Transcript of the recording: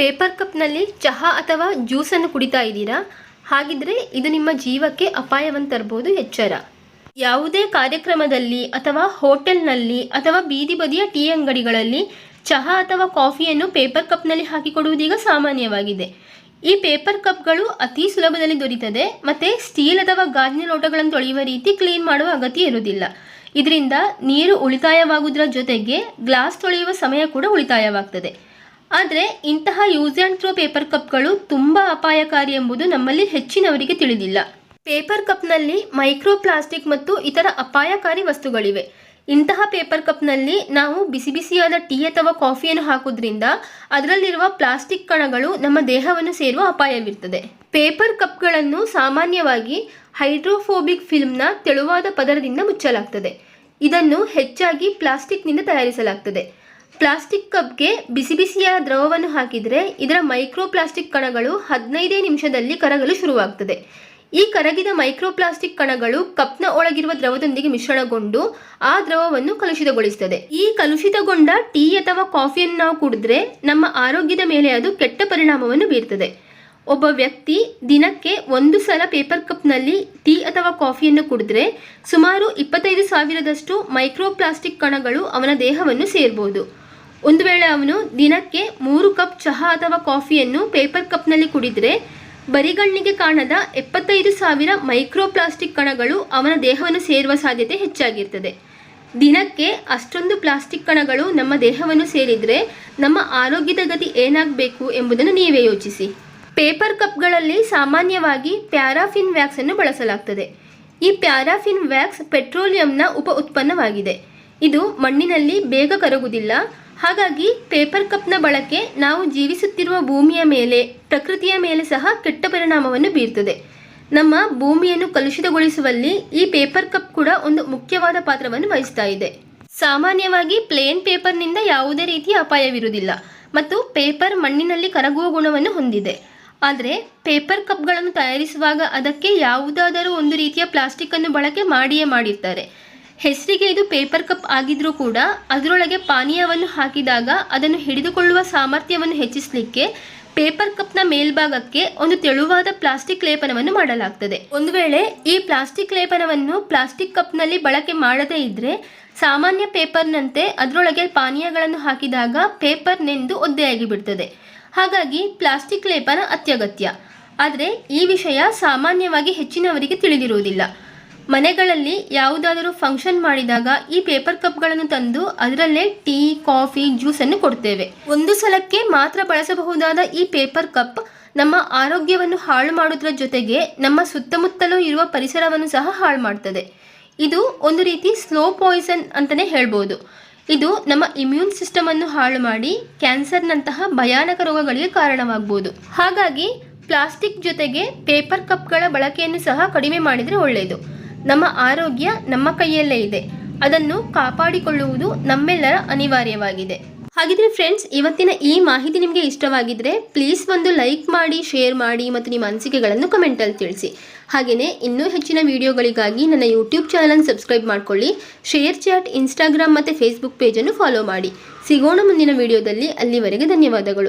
Paper ಕಪ್ನಲ್ಲಿ ಚಹಾ ಅಥವಾ ಜ್ಯೂಸನ್ನು ಕುಡಿತಾ ಇದ್ದೀರಾ? ಹಾಗಿದ್ರೆ ಇದು ನಿಮ್ಮ ಜೀವಕ್ಕೆ ಅಪಾಯವನ್ನು ತರಬಹುದು ಎಚ್ಚರ. ಯಾವುದೇ ಕಾರ್ಯಕ್ರಮದಲ್ಲಿ ಅಥವಾ ಹೋಟೆಲ್ನಲ್ಲಿ ಅಥವಾ ಬೀದಿ ಬದಿಯ ಟೀ ಅಂಗಡಿಗಳಲ್ಲಿ ಚಹಾ ಅಥವಾ ಕಾಫಿಯನ್ನು ಪೇಪರ್ ಕಪ್ನಲ್ಲಿ ಹಾಕಿಕೊಡುವುದೀಗ ಸಾಮಾನ್ಯವಾಗಿದೆ. ಈ ಪೇಪರ್ ಕಪ್ಗಳು ಅತಿ ಸುಲಭದಲ್ಲಿ ದೊರೀತದೆ ಮತ್ತು ಸ್ಟೀಲ್ ಅಥವಾ ಗಾಜಿನ ಲೋಟಗಳನ್ನು ತೊಳೆಯುವ ರೀತಿ ಕ್ಲೀನ್ ಮಾಡುವ ಅಗತ್ಯ ಇರುವುದಿಲ್ಲ. ಇದರಿಂದ ನೀರು ಉಳಿತಾಯವಾಗುವುದರ ಜೊತೆಗೆ ಗ್ಲಾಸ್ ತೊಳೆಯುವ ಸಮಯ ಕೂಡ ಉಳಿತಾಯವಾಗ್ತದೆ. ಆದರೆ ಇಂತಹ ಯೂಸ್ ಆ್ಯಂಡ್ ಥ್ರೋ ಪೇಪರ್ ಕಪ್ಗಳು ತುಂಬ ಅಪಾಯಕಾರಿ ಎಂಬುದು ನಮ್ಮಲ್ಲಿ ಹೆಚ್ಚಿನವರಿಗೆ ತಿಳಿದಿಲ್ಲ. ಪೇಪರ್ ಕಪ್ನಲ್ಲಿ ಮೈಕ್ರೋ ಪ್ಲಾಸ್ಟಿಕ್ ಮತ್ತು ಇತರ ಅಪಾಯಕಾರಿ ವಸ್ತುಗಳಿವೆ. ಇಂತಹ ಪೇಪರ್ ಕಪ್ನಲ್ಲಿ ನಾವು ಬಿಸಿ ಬಿಸಿಯಾದ ಟೀ ಅಥವಾ ಕಾಫಿಯನ್ನು ಹಾಕೋದ್ರಿಂದ ಅದರಲ್ಲಿರುವ ಪ್ಲಾಸ್ಟಿಕ್ ಕಣಗಳು ನಮ್ಮ ದೇಹವನ್ನು ಸೇರುವ ಅಪಾಯವಿರ್ತದೆ. ಪೇಪರ್ ಕಪ್ಗಳನ್ನು ಸಾಮಾನ್ಯವಾಗಿ ಹೈಡ್ರೋಫೋಬಿಕ್ ಫಿಲ್ಮ್ನ ತೆಳುವಾದ ಪದರದಿಂದ ಮುಚ್ಚಲಾಗ್ತದೆ. ಇದನ್ನು ಹೆಚ್ಚಾಗಿ ಪ್ಲಾಸ್ಟಿಕ್ನಿಂದ ತಯಾರಿಸಲಾಗ್ತದೆ. ಪ್ಲಾಸ್ಟಿಕ್ ಕಪ್ಗೆ ಬಿಸಿ ಬಿಸಿಯ ದ್ರವವನ್ನು ಹಾಕಿದರೆ ಇದರ ಮೈಕ್ರೋ ಪ್ಲಾಸ್ಟಿಕ್ ಕಣಗಳು ಹದಿನೈದೇ ನಿಮಿಷದಲ್ಲಿ ಕರಗಲು ಶುರುವಾಗ್ತದೆ. ಈ ಕರಗಿದ ಮೈಕ್ರೋ ಪ್ಲಾಸ್ಟಿಕ್ ಕಣಗಳು ಕಪ್ನ ಒಳಗಿರುವ ದ್ರವದೊಂದಿಗೆ ಮಿಶ್ರಣಗೊಂಡು ಆ ದ್ರವವನ್ನು ಕಲುಷಿತಗೊಳಿಸುತ್ತದೆ ಈ ಕಲುಷಿತಗೊಂಡ ಟೀ ಅಥವಾ ಕಾಫಿಯನ್ನು ನಾವು ಕುಡಿದ್ರೆ ನಮ್ಮ ಆರೋಗ್ಯದ ಮೇಲೆ ಅದು ಕೆಟ್ಟ ಪರಿಣಾಮವನ್ನು ಬೀರ್ತದೆ. ಒಬ್ಬ ವ್ಯಕ್ತಿ ದಿನಕ್ಕೆ ಒಂದು ಸಲ ಪೇಪರ್ ಕಪ್ನಲ್ಲಿ ಟೀ ಅಥವಾ ಕಾಫಿಯನ್ನು ಕುಡಿದ್ರೆ ಸುಮಾರು ಇಪ್ಪತ್ತೈದು ಸಾವಿರದಷ್ಟು ಮೈಕ್ರೋ ಪ್ಲಾಸ್ಟಿಕ್ ಕಣಗಳು ಅವನ ದೇಹವನ್ನು ಸೇರ್ಬೋದು. ಒಂದು ವೇಳೆ ಅವನು ದಿನಕ್ಕೆ ಮೂರು ಕಪ್ ಚಹಾ ಅಥವಾ ಕಾಫಿಯನ್ನು ಪೇಪರ್ ಕಪ್ನಲ್ಲಿ ಕುಡಿದರೆ ಬರಿಗಣ್ಣಿಗೆ ಕಾಣದ ಎಪ್ಪತ್ತೈದು ಸಾವಿರ ಮೈಕ್ರೋಪ್ಲಾಸ್ಟಿಕ್ ಕಣಗಳು ಅವನ ದೇಹವನ್ನು ಸೇರುವ ಸಾಧ್ಯತೆ ಹೆಚ್ಚಾಗಿರ್ತದೆ. ದಿನಕ್ಕೆ ಅಷ್ಟೊಂದು ಪ್ಲಾಸ್ಟಿಕ್ ಕಣಗಳು ನಮ್ಮ ದೇಹವನ್ನು ಸೇರಿದರೆ ನಮ್ಮ ಆರೋಗ್ಯದ ಗತಿ ಏನಾಗಬೇಕು ಎಂಬುದನ್ನು ನೀವೇ ಯೋಚಿಸಿ. ಪೇಪರ್ ಕಪ್ಗಳಲ್ಲಿ ಸಾಮಾನ್ಯವಾಗಿ ಪ್ಯಾರಾಫಿನ್ ವ್ಯಾಕ್ಸನ್ನು ಬಳಸಲಾಗ್ತದೆ. ಈ ಪ್ಯಾರಾಫಿನ್ ವ್ಯಾಕ್ಸ್ ಪೆಟ್ರೋಲಿಯಂನ ಉಪ ಉತ್ಪನ್ನವಾಗಿದೆ. ಇದು ಮಣ್ಣಿನಲ್ಲಿ ಬೇಗ ಕರಗುವುದಿಲ್ಲ ಹಾಗಾಗಿ ಪೇಪರ್ ಕಪ್ನ ಬಳಕೆ ನಾವು ಜೀವಿಸುತ್ತಿರುವ ಭೂಮಿಯ ಮೇಲೆ, ಪ್ರಕೃತಿಯ ಮೇಲೆ ಸಹ ಕೆಟ್ಟ ಪರಿಣಾಮವನ್ನು ಬೀರ್ತದೆ. ನಮ್ಮ ಭೂಮಿಯನ್ನು ಕಲುಷಿತಗೊಳಿಸುವಲ್ಲಿ ಈ ಪೇಪರ್ ಕಪ್ ಕೂಡ ಒಂದು ಮುಖ್ಯವಾದ ಪಾತ್ರವನ್ನು ವಹಿಸ್ತಾ ಇದೆ. ಸಾಮಾನ್ಯವಾಗಿ ಪ್ಲೇನ್ ಪೇಪರ್ನಿಂದ ಯಾವುದೇ ರೀತಿಯ ಅಪಾಯವಿರುವುದಿಲ್ಲ ಮತ್ತು ಪೇಪರ್ ಮಣ್ಣಿನಲ್ಲಿ ಕರಗುವ ಗುಣವನ್ನು ಹೊಂದಿದೆ. ಆದರೆ ಪೇಪರ್ ಕಪ್ಗಳನ್ನು ತಯಾರಿಸುವಾಗ ಅದಕ್ಕೆ ಯಾವುದಾದರೂ ಒಂದು ರೀತಿಯ ಪ್ಲಾಸ್ಟಿಕ್ಕನ್ನು ಬಳಕೆ ಮಾಡಿಯೇ ಮಾಡಿರ್ತಾರೆ. ಹೆಸರಿಗೆ ಇದು ಪೇಪರ್ ಕಪ್ ಆಗಿದ್ರೂ ಕೂಡ ಅದರೊಳಗೆ ಪಾನೀಯವನ್ನು ಹಾಕಿದಾಗ ಅದನ್ನು ಹಿಡಿದುಕೊಳ್ಳುವ ಸಾಮರ್ಥ್ಯವನ್ನು ಹೆಚ್ಚಿಸಲಿಕ್ಕೆ ಪೇಪರ್ ಕಪ್ನ ಮೇಲ್ಭಾಗಕ್ಕೆ ಒಂದು ತೆಳುವಾದ ಪ್ಲಾಸ್ಟಿಕ್ ಲೇಪನವನ್ನು ಮಾಡಲಾಗ್ತದೆ. ಒಂದು ವೇಳೆ ಈ ಪ್ಲಾಸ್ಟಿಕ್ ಲೇಪನವನ್ನು ಪ್ಲಾಸ್ಟಿಕ್ ಕಪ್ನಲ್ಲಿ ಬಳಕೆ ಮಾಡದೇ ಇದ್ದರೆ ಸಾಮಾನ್ಯ ಪೇಪರ್ನಂತೆ ಅದರೊಳಗೆ ಪಾನೀಯಗಳನ್ನು ಹಾಕಿದಾಗ ಪೇಪರ್ ನೆಂದು ಒದ್ದೆಯಾಗಿ ಬಿಡ್ತದೆ ಹಾಗಾಗಿ ಪ್ಲಾಸ್ಟಿಕ್ ಲೇಪನ ಅತ್ಯಗತ್ಯ. ಆದರೆ ಈ ವಿಷಯ ಸಾಮಾನ್ಯವಾಗಿ ಹೆಚ್ಚಿನವರಿಗೆ ತಿಳಿದಿರುವುದಿಲ್ಲ. ಮನೆಗಳಲ್ಲಿ ಯಾವುದಾದರೂ ಫಂಕ್ಷನ್ ಮಾಡಿದಾಗ ಈ ಪೇಪರ್ ಕಪ್ಗಳನ್ನು ತಂದು ಅದರಲ್ಲೇ ಟೀ ಕಾಫಿ ಜ್ಯೂಸನ್ನು ಕೊಡ್ತೇವೆ. ಒಂದು ಸಲಕ್ಕೆ ಮಾತ್ರ ಬಳಸಬಹುದಾದ ಈ ಪೇಪರ್ ಕಪ್ ನಮ್ಮ ಆರೋಗ್ಯವನ್ನು ಹಾಳು ಮಾಡೋದ್ರ ಜೊತೆಗೆ ನಮ್ಮ ಸುತ್ತಮುತ್ತಲೂ ಇರುವ ಪರಿಸರವನ್ನು ಸಹ ಹಾಳು ಮಾಡ್ತದೆ. ಇದು ಒಂದು ರೀತಿ ಸ್ಲೋ ಪಾಯ್ಸನ್ ಅಂತಲೇ ಹೇಳ್ಬೋದು. ಇದು ನಮ್ಮ ಇಮ್ಯೂನ್ ಸಿಸ್ಟಮನ್ನು ಹಾಳು ಮಾಡಿ ಕ್ಯಾನ್ಸರ್ನಂತಹ ಭಯಾನಕ ರೋಗಗಳಿಗೆ ಕಾರಣವಾಗಬಹುದು ಹಾಗಾಗಿ ಪ್ಲಾಸ್ಟಿಕ್ ಜೊತೆಗೆ ಪೇಪರ್ ಕಪ್ಗಳ ಬಳಕೆಯನ್ನು ಸಹ ಕಡಿಮೆ ಮಾಡಿದರೆ ಒಳ್ಳೆಯದು ನಮ್ಮ ಆರೋಗ್ಯ ನಮ್ಮ ಕೈಯಲ್ಲೇ ಇದೆ. ಅದನ್ನು ಕಾಪಾಡಿಕೊಳ್ಳುವುದು ನಮ್ಮೆಲ್ಲರ ಅನಿವಾರ್ಯವಾಗಿದೆ. ಹಾಗಿದ್ರೆ ಫ್ರೆಂಡ್ಸ್ ಇವತ್ತಿನ ಈ ಮಾಹಿತಿ ನಿಮಗೆ ಇಷ್ಟವಾಗಿದ್ದರೆ ಪ್ಲೀಸ್ ಒಂದು ಲೈಕ್ ಮಾಡಿ ಶೇರ್ ಮಾಡಿ ಮತ್ತು ನಿಮ್ಮ ಅನಿಸಿಕೆಗಳನ್ನು ಕಮೆಂಟಲ್ಲಿ ತಿಳಿಸಿ. ಹಾಗೆಯೇ ಇನ್ನೂ ಹೆಚ್ಚಿನ ವಿಡಿಯೋಗಳಿಗಾಗಿ ನನ್ನ ಯೂಟ್ಯೂಬ್ ಚಾನಲ್ ಸಬ್ಸ್ಕ್ರೈಬ್ ಮಾಡ್ಕೊಳ್ಳಿ. ಶೇರ್ ಚಾಟ್ ಇನ್ಸ್ಟಾಗ್ರಾಮ್ ಮತ್ತು ಫೇಸ್ಬುಕ್ ಪೇಜನ್ನು ಫಾಲೋ ಮಾಡಿ. ಸಿಗೋಣ ಮುಂದಿನ ವಿಡಿಯೋದಲ್ಲಿ ಅಲ್ಲಿವರೆಗೆ ಧನ್ಯವಾದಗಳು.